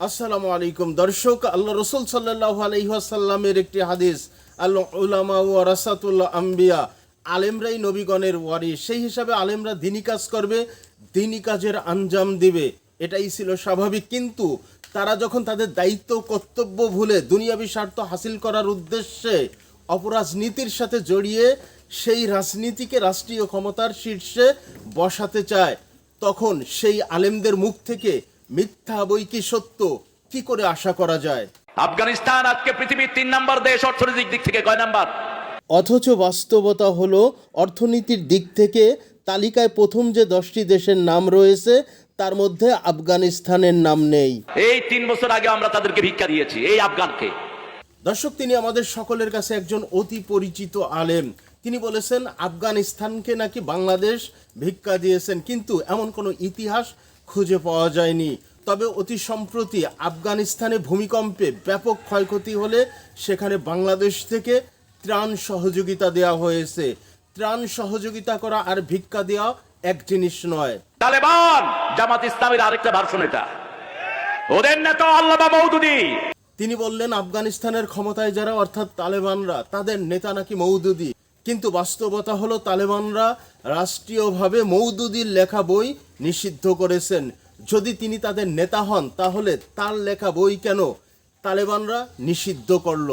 আসসালামু আলাইকুম, দর্শক, আল্লাহ রসুল সাল্লাহ আলহিহাসাল্লামের একটি হাদিস আল্লাহ উলামা ও রাসাতুল্লাহ আম্বিয়া, আলেমরাই নবীগণের ওয়ারি সেই হিসাবে আলেমরা দিনী কাজ করবে দিনী কাজের আঞ্জাম দিবে। এটাই ছিল স্বাভাবিক, কিন্তু তারা যখন তাদের দায়িত্ব, কর্তব্য ভুলে দুনিয়াবি স্বার্থ হাসিল করার উদ্দেশ্যে অপরাজনীতির সাথে জড়িয়ে সেই রাজনীতিকে রাষ্ট্রীয় ক্ষমতার শীর্ষে বসাতে চায়, তখন সেই আলেমদের মুখ থেকে মিথ্যা বই কি সত্য? কি করে আশা করা যায়? আফগানিস্তান আজকে পৃথিবীর তিন নম্বর দেশ অর্থনৈতিক দিক থেকে কয় নাম্বার? অথচ বাস্তবতা হলো অর্থনীতির দিক থেকে তালিকায় প্রথম যে দশটি দেশের নাম রয়েছে তার মধ্যে আফগানিস্তানের নাম নেই। এই তিন বছর আগে আমরা তাদেরকে ভিক্ষা দিয়েছি এই আফগানকে। দর্শক তিনি আমাদের সকলের কাছে একজন অতি পরিচিত আলেম। তিনি বলেছেন আফগানিস্তানকে নাকি বাংলাদেশ ভিক্ষা দিয়েছেন কিন্তু এমন কোনো ইতিহাস খুঁজে পাওয়া যায়নি। তবে অতি সম্প্রতি আফগানিস্তানে ভূমিকম্পে ব্যাপক ক্ষয়ক্ষতি হলে সেখানে বাংলাদেশ থেকে ত্রাণ সহযোগিতা দেওয়া হয়েছে। ত্রাণ সহযোগিতা করা আর ভিক্ষা দেওয়া এক জিনিস নয়। তালেবান জামাত ইসলামের আরেকটা ভার্সন এটা ওদের নেতা আল্লামা মৌদুদি তিনি বললেন আফগানিস্তানের ক্ষমতায় যারা অর্থাৎ তালেবানরা তাদের নেতা নাকি মৌদুদি কিন্তু বাস্তবতা হলো তালেবানরা রাষ্ট্রীয়ভাবে মৌদুদির লেখা বই নিষিদ্ধ করেছেন। যদি তিনি তাদের নেতা হন, তাহলে তার লেখা বই কেন তালেবানরা নিষিদ্ধ করল?